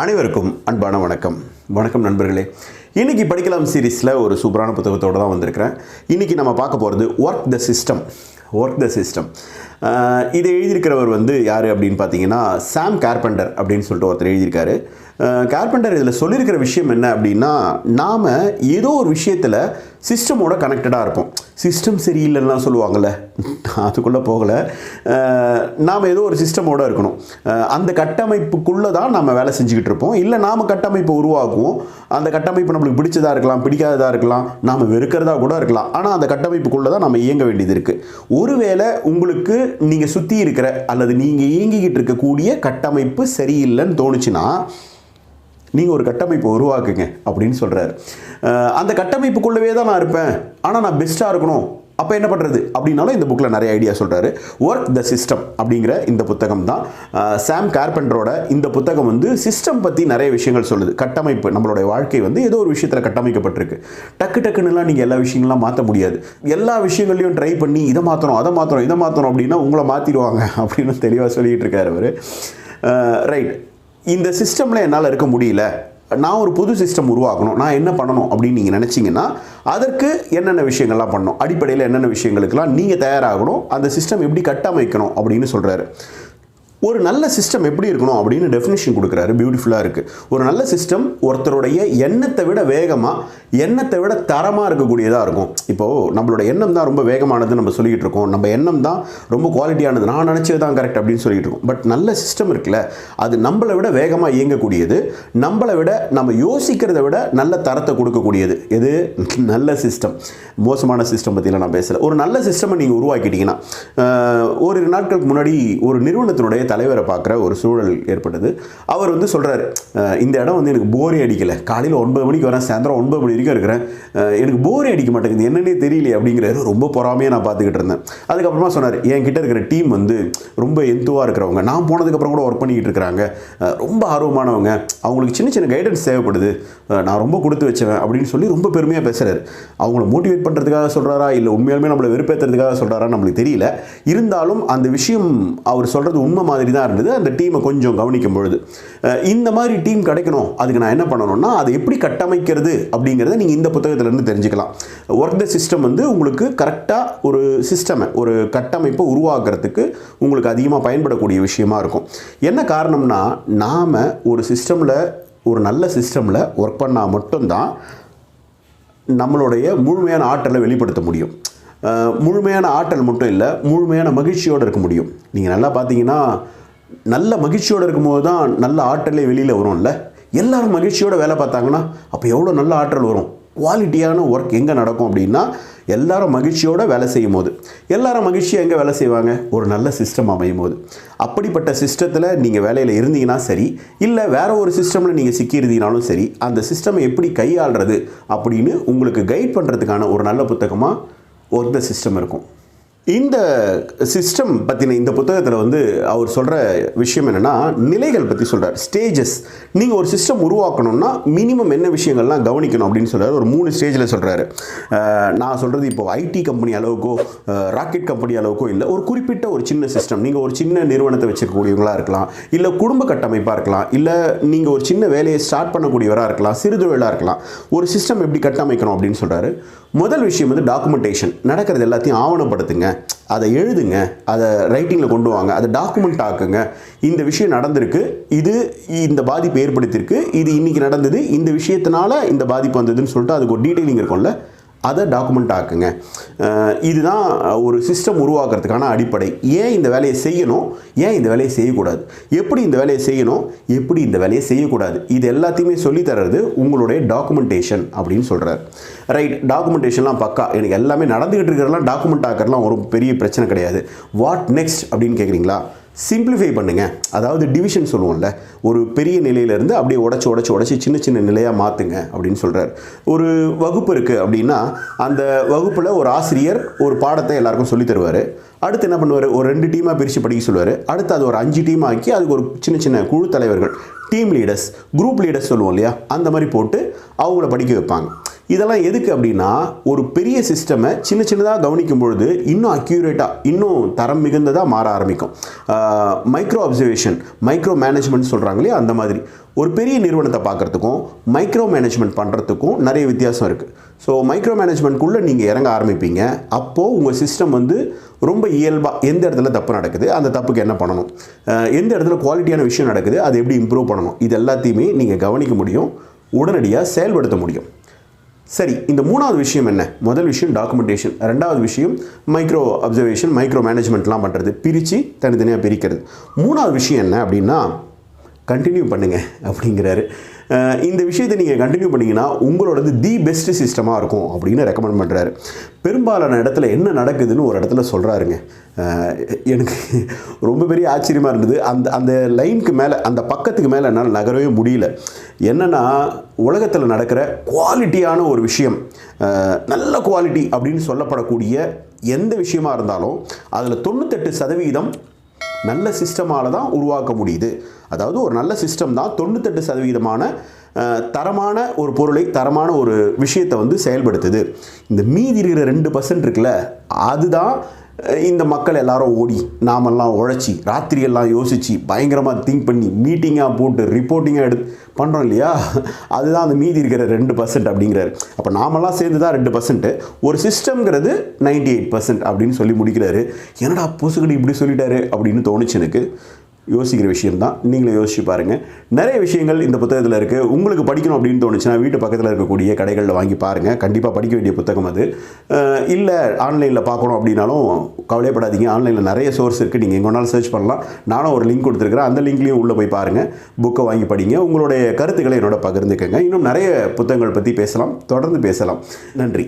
அனைவருக்கும் அன்பான வணக்கம். வணக்கம் நண்பர்களே. இன்னைக்கு படிக்கலாம் சீரீஸில் ஒரு சூப்பரான புத்தகத்தோடு தான் வந்திருக்கிறேன். இன்னைக்கு நம்ம பார்க்க போகிறது work the system work the system இதை எழுதியிருக்கிறவர் வந்து யார் அப்படின்னு பார்த்தீங்கன்னா சாம் கார்பெண்டர் அப்படின்னு சொல்லிட்டு ஒருத்தர் எழுதியிருக்காரு. கார்பெண்டர் இதில் சொல்லியிருக்கிற விஷயம் என்ன அப்படின்னா நாம் ஏதோ ஒரு விஷயத்தில் சிஸ்டமோட கனெக்டடாக இருப்போம். சிஸ்டம் சரியில்லைன்னா சொல்லுவாங்கள்ல அதுக்குள்ளே போகலை. நாம் ஏதோ ஒரு சிஸ்டமோடு இருக்கணும். அந்த கட்டமைப்புக்குள்ளே தான் நம்ம வேலை செஞ்சுக்கிட்டு இருப்போம். இல்லை நாம் கட்டமைப்பை உருவாக்குவோம். அந்த கட்டமைப்பு நம்மளுக்கு பிடிச்சதா இருக்கலாம் பிடிக்காததாக இருக்கலாம் நாம் வெறுக்கிறதா கூட இருக்கலாம். ஆனால் அந்த கட்டமைப்புக்குள்ளே தான் நம்ம இயங்க வேண்டியது இருக்குது ஒருவேளை உங்களுக்கு நீங்கள் சுற்றி இருக்கிற அல்லது நீங்கள் இயங்கிக்கிட்டு இருக்கக்கூடிய கட்டமைப்பு சரியில்லைன்னு தோணுச்சுன்னா நீங்கள் ஒரு கட்டமைப்பை உருவாக்குங்க அப்படின்னு சொல்கிறார் அந்த கட்டமைப்புக்குள்ளவே தான் நான் இருப்பேன். ஆனால் நான் பெஸ்ட்டாக இருக்கணும். அப்போ என்ன பண்ணுறது அப்படின்னாலும் இந்த புக்கில் நிறைய ஐடியா சொல்கிறாரு ஒர்க் த சிஸ்டம் அப்படிங்கிற இந்த புத்தகம் தான். சாம் கார்பெண்டரோட இந்த புத்தகம் வந்து சிஸ்டம் பற்றி நிறைய விஷயங்கள் சொல்லுது. கட்டமைப்பு நம்மளுடைய வாழ்க்கை வந்து ஏதோ ஒரு விஷயத்தில் கட்டமைக்கப்பட்டிருக்கு. டக்கு டக்குன்னுலாம் நீங்கள் எல்லா விஷயங்கள்லாம் மாற்ற முடியாது. எல்லா விஷயங்களையும் ட்ரை பண்ணி இதை மாற்றணும் அதை மாற்றணும் இதை மாற்றணும் அப்படின்னா உங்களை மாற்றிடுவாங்க அப்படின்னு தெளிவாக சொல்லிகிட்டு இருக்காரு அவர். ரைட் இந்த சிஸ்டமில் என்னால் இருக்க முடியல. நான் ஒரு புது சிஸ்டம் உருவாக்கணும். நான் என்ன பண்ணணும் அப்படின்னு நீங்கள் நினச்சிங்கன்னா அதற்கு என்னென்ன விஷயங்கள்லாம் பண்ணணும்? அடிப்படையில் என்னென்ன விஷயங்களுக்கெல்லாம் நீங்கள் தயாராகணும். அந்த சிஸ்டம் எப்படி கட்டமைக்கணும் அப்படின்னு சொல்கிறாரு ஒரு நல்ல சிஸ்டம் எப்படி இருக்கணும் அப்படின்னு டெஃபினிஷன் கொடுக்குறாரு. பியூட்டிஃபுல்லாக இருக்குது ஒரு நல்ல சிஸ்டம் ஒருத்தருடைய எண்ணத்தை விட வேகமாக எண்ணத்தை விட தரமாக இருக்கக்கூடியதாக இருக்கும். இப்போது நம்மளோட எண்ணம் தான் ரொம்ப வேகமானது நம்ம சொல்லிக்கிட்டு இருக்கோம். நம்ம எண்ணம் தான் ரொம்ப குவாலிட்டியானது நான் நினச்சது தான் கரெக்ட் அப்படின்னு சொல்லிகிட்டு இருக்கோம். பட் நல்ல சிஸ்டம் இருக்குல்ல அது நம்மளை விட வேகமாக இயங்கக்கூடியது. நம்மளை விட நம்ம யோசிக்கிறத விட நல்ல தரத்தை கொடுக்கக்கூடியது. எது? நல்ல சிஸ்டம் மோசமான சிஸ்டம் பற்றிலாம் நான் பேசலை. ஒரு நல்ல சிஸ்டமை நீங்கள் உருவாக்கிட்டீங்கன்னா ஒரு ஓரிரு நாட்களுக்கு முன்னாடி ஒரு நிறுவனத்தினுடைய தலைவரை பார்க்குற ஒரு சூழல் ஏற்பட்டது. அவர் வந்து சொல்கிறாரு இந்த இடம் வந்து எனக்கு போரே அடிக்கலை. காலையில் ஒன்பது மணிக்கு வரேன் சாயந்தரம் ஒன்பது மணி வரைக்கும் இருக்கிறேன். எனக்கு போரே அடிக்க மாட்டேங்குது. என்னன்னே தெரியலையே அப்படிங்கிறாரு. ரொம்ப பொறாமையாக நான் பார்த்துக்கிட்டு இருந்தேன். அதுக்கப்புறமா சொன்னார் என்கிட்ட இருக்கிற டீம் வந்து ரொம்ப எந்துவாக இருக்கிறவங்க. நான் போனதுக்கப்புறம் கூட ஒர்க் பண்ணிக்கிட்டு இருக்கிறாங்க. ரொம்ப ஆர்வமானவங்க. அவங்களுக்கு சின்ன சின்ன கைடன்ஸ் தேவைப்படுது. நான் ரொம்ப கொடுத்து வச்சவன் அப்படின்னு சொல்லி ரொம்ப பெருமையாக பேசுகிறார் அவங்கள மோட்டிவேட் பண்ணுறதுக்காக சொல்கிறாரா இல்லை உண்மையாலுமே நம்மளை வெறுப்பேற்றுறதுக்காக சொல்கிறாரா நம்மளுக்கு தெரியல. இருந்தாலும் அந்த விஷயம் அவர் சொல்கிறது உண்மை மாதிரி தான் இருந்தது. அந்த டீமை கொஞ்சம் கவனிக்கும் பொழுது இந்த மாதிரி டீம் கிடைக்கணும். அதுக்கு நான் என்ன பண்ணணும்னா அதை எப்படி கட்டமைக்கிறது அப்படிங்கிறத நீங்கள் இந்த புத்தகத்திலேருந்து தெரிஞ்சுக்கலாம். ஒர்க் த சிஸ்டம் வந்து உங்களுக்கு கரெக்டாக ஒரு சிஸ்டமை ஒரு கட்டமைப்பை உருவாக்குறதுக்கு உங்களுக்கு அதிகமாக பயன்படக்கூடிய விஷயமா இருக்கும். என்ன காரணம்னா நாம் ஒரு சிஸ்டமில் ஒரு நல்ல சிஸ்டமில் ஒர்க் பண்ணால் மட்டும்தான் நம்மளுடைய முழுமையான ஆற்றலை வெளிப்படுத்த முடியும். முழுமையான ஆற்றல் மட்டும் இல்லை முழுமையான மகிழ்ச்சியோடு இருக்க முடியும். நீங்கள் நல்லா பார்த்தீங்கன்னா நல்ல மகிழ்ச்சியோடு இருக்கும்போது தான் நல்ல ஆற்றலே வெளியில் வரும்ல. எல்லாரும் மகிழ்ச்சியோடு வேலை பார்த்தாங்கன்னா அப்போ எவ்வளோ நல்ல ஆற்றல் வரும்? குவாலிட்டியான ஒர்க் எங்கே நடக்கும் அப்படின்னா எல்லாரும் மகிழ்ச்சியோடு வேலை செய்யும் போது எல்லாரும் மகிழ்ச்சியாக எங்கே வேலை செய்வாங்க? ஒரு நல்ல சிஸ்டம் அமையும் போது அப்படிப்பட்ட சிஸ்டத்தில் நீங்கள் வேலையில் இருந்தீங்கன்னா சரி இல்லை வேறு ஒரு சிஸ்டமில் நீங்கள் சிக்கியிருந்தீங்கனாலும் சரி அந்த சிஸ்டம் எப்படி கையாளுறது அப்படின்னு உங்களுக்கு கைட் பண்ணுறதுக்கான ஒரு நல்ல புத்தகமாக ஒர்க் த சிஸ்டம் இருக்கும். இந்த சிஸ்டம் பற்றின இந்த புத்தகத்தில் வந்து அவர் சொல்கிற விஷயம் என்னென்னா நிலைகள் பற்றி சொல்கிறார் ஸ்டேஜஸ் நீங்கள் ஒரு சிஸ்டம் உருவாக்கணும்னா மினிமம் என்ன விஷயங்கள்லாம் கவனிக்கணும் அப்படின்னு சொல்கிறார் ஒரு மூணு ஸ்டேஜில் சொல்கிறாரு நான் சொல்கிறது இப்போ ஐடி கம்பெனி அளவுக்கோ ராக்கெட் கம்பெனி அளவுக்கோ இல்லை ஒரு குறிப்பிட்ட ஒரு சின்ன சிஸ்டம் நீங்கள் ஒரு சின்ன நிறுவனத்தை வச்சுருக்கக்கூடியவங்களாக இருக்கலாம் இல்லை குடும்ப கட்டமைப்பாக இருக்கலாம் இல்லை நீங்கள் ஒரு சின்ன வேலையை ஸ்டார்ட் பண்ணக்கூடியவராக இருக்கலாம் சிறுதொழிலாக இருக்கலாம். ஒரு சிஸ்டம் எப்படி கட்டமைக்கணும் அப்படின்னு சொல்கிறாரு முதல் விஷயம் வந்து டாக்குமெண்டேஷன் நடக்கிறது எல்லாத்தையும் ஆவணப்படுத்துங்க. அதை எழுதுங்க. அதை ரைட்டிங்கில் கொண்டு வாங்க. அதை டாக்குமெண்ட் ஆக்குங்க. இந்த விஷயம் நடந்திருக்கு. இது இந்த பாதிப்பு ஏற்படுத்தியிருக்கு. இது இன்னைக்கு நடந்தது. இந்த விஷயத்தினால இந்த பாதிப்பு வந்ததுன்னு சொல்லிட்டு அதுக்கு ஒரு டீட்டெயிலிங் இருக்கும்ல. அதை டாக்குமெண்ட் ஆக்குங்க. இதுதான் ஒரு சிஸ்டம் உருவாக்குறதுக்கான அடிப்படை. ஏன் இந்த வேலையை செய்யணும்? ஏன் இந்த வேலையை செய்யக்கூடாது? எப்படி இந்த வேலையை செய்யணும்? எப்படி இந்த வேலையை செய்யக்கூடாது? இது எல்லாத்தையுமே சொல்லித்தரது உங்களுடைய டாக்குமெண்டேஷன் அப்படின்னு சொல்கிறார் ரைட் டாக்குமெண்டேஷன்லாம் பக்கா. எனக்கு எல்லாமே நடந்துகிட்டு இருக்கிறதெல்லாம் டாக்குமெண்ட் ஆக்கிறதுலாம் ஒரு பெரிய பிரச்சனை கிடையாது. வாட் நெக்ஸ்ட் அப்படின்னு கேட்குறீங்களா சிம்பிளிஃபை பண்ணுங்கள் அதாவது டிவிஷன் சொல்லுவோம்ல ஒரு பெரிய நிலையிலேருந்து அப்படியே உடச்சி உடச்சி உடச்சி சின்ன சின்ன நிலையாக மாற்றுங்க அப்படின்னு சொல்கிறார் ஒரு வகுப்பு இருக்குது அப்படின்னா அந்த வகுப்பில் ஒரு ஆசிரியர் ஒரு பாடத்தை எல்லாருக்கும் சொல்லித் தருவார். அடுத்து என்ன பண்ணுவார்? ஒரு ரெண்டு டீமாக பிரித்து படிக்க சொல்லுவார். அடுத்து அது ஒரு அஞ்சு டீம் ஆக்கி அதுக்கு ஒரு சின்ன சின்ன குழு தலைவர்கள் டீம் லீடர்ஸ் குரூப் லீடர்ஸ் சொல்லுவோம் இல்லையா? அந்த மாதிரி போட்டு அவங்கள படிக்க வைப்பாங்க. இதெல்லாம் எதுக்கு அப்படின்னா ஒரு பெரிய சிஸ்டமை சின்ன சின்னதாக கவனிக்கும் பொழுது இன்னும் அக்யூரேட்டாக இன்னும் தரம் மிகுந்ததாக மாற ஆரம்பிக்கும். மைக்ரோ அப்சர்வேஷன் மைக்ரோ மேனேஜ்மெண்ட் சொல்கிறாங்க இல்லையா? அந்த மாதிரி. ஒரு பெரிய நிறுவனத்தை பார்க்குறதுக்கும் மைக்ரோ மேனேஜ்மெண்ட் பண்ணுறதுக்கும் நிறைய வித்தியாசம் இருக்குது ஸோ மைக்ரோ மேனேஜ்மெண்ட்குள்ளே நீங்கள் இறங்க ஆரம்பிப்பீங்க. அப்போது உங்கள் சிஸ்டம் வந்து ரொம்ப இயல்பாக எந்த இடத்துல தப்பு நடக்குது அந்த தப்புக்கு என்ன பண்ணணும்? எந்த இடத்துல குவாலிட்டியான விஷயம் நடக்குது அதை எப்படி இம்ப்ரூவ் பண்ணணும்? இது எல்லாத்தையுமே நீங்கள் கவனிக்க முடியும். உடனடியாக செயல்படுத்த முடியும். சரி இந்த மூணாவது விஷயம் என்ன? முதல் விஷயம் டாக்குமெண்டேஷன் ரெண்டாவது விஷயம் மைக்ரோ அப்சர்வேஷன் மைக்ரோ மேனேஜ்மெண்ட்லாம் பண்ணுறது பிரித்து தனித்தனியாக பிரிக்கிறது. மூணாவது விஷயம் என்ன அப்படின்னா கண்டினியூ பண்ணுங்கள் அப்படிங்கிறாரு. இந்த விஷயத்தை நீங்கள் கண்டினியூ பண்ணிங்கன்னா உங்களோடது தி பெஸ்ட் சிஸ்டமாக இருக்கும் அப்படின்னு ரெக்கமெண்ட் பண்ணுறாரு பெரும்பாலான இடத்துல என்ன நடக்குதுன்னு ஒரு இடத்துல சொல்கிறாருங்க எனக்கு ரொம்ப பெரிய ஆச்சரியமாக இருந்தது. அந்த அந்த லைனுக்கு மேலே அந்த பக்கத்துக்கு மேலே என்னால் நகரவே முடியல. என்னென்னா உலகத்தில் நடக்கிற குவாலிட்டியான ஒரு விஷயம் நல்ல குவாலிட்டி அப்படின்னு சொல்லப்படக்கூடிய எந்த விஷயமா இருந்தாலும் அதில் தொண்ணூத்தெட்டு சதவீதம் நல்ல சிஸ்டமால தான் உருவாக்க முடியுது. அதாவது ஒரு நல்ல சிஸ்டம் தான் தொண்ணூத்தெட்டு சதவீதமான தரமான ஒரு பொருளை தரமான ஒரு விஷயத்தை வந்து செயல்படுத்துது. இந்த மீதி இருக்கிற ரெண்டு பர்சன்ட் இருக்குல்ல அதுதான் இந்த மக்கள் எல்லாரும் ஓடி நாமெல்லாம் உழைச்சி ராத்திரியெல்லாம் யோசித்து பயங்கரமாக திங்க் பண்ணி மீட்டிங்காக போட்டு ரிப்போர்ட்டிங்காக எடுத்து பண்ணுறோம் இல்லையா? அதுதான் அந்த மீதி இருக்கிற ரெண்டு பர்சன்ட் அப்படிங்கிறாரு. அப்போ நாமெல்லாம் சேர்ந்து தான் ரெண்டு பர்சன்ட்டு ஒரு சிஸ்டம்ங்கிறது நைன்டி எயிட் பர்சன்ட் அப்படின்னு சொல்லி முடிக்கிறாரு. என்னடா பொசுக்கடி இப்படி சொல்லிட்டாரு அப்படின்னு தோணுச்சு எனக்கு. யோசிக்கிற விஷயம்தான். நீங்களும் யோசிச்சு பாருங்கள் நிறைய விஷயங்கள் இந்த புத்தகத்தில் இருக்குது உங்களுக்கு படிக்கணும் அப்படின்னு தோணுச்சுன்னா வீட்டு பக்கத்தில் இருக்கக்கூடிய கடைகளில் வாங்கி பாருங்கள் கண்டிப்பாக படிக்க வேண்டிய புத்தகம் அது. இல்லை ஆன்லைனில் பார்க்கணும் அப்படின்னாலும் கவலைப்படாதீங்க ஆன்லைனில் நிறைய சோர்ஸ் இருக்குது நீங்கள் எங்கே வேணாலும் சர்ச் பண்ணலாம். நானும் ஒரு லிங்க் கொடுத்துருக்குறேன். அந்த லிங்க்லேயும் உள்ளே போய் பாருங்கள் புக்கை வாங்கி படிங்க. உங்களுடைய கருத்துக்களை என்னோட பகிர்ந்துக்கங்க. இன்னும் நிறைய புத்தகங்கள் பற்றி பேசலாம். தொடர்ந்து பேசலாம். நன்றி.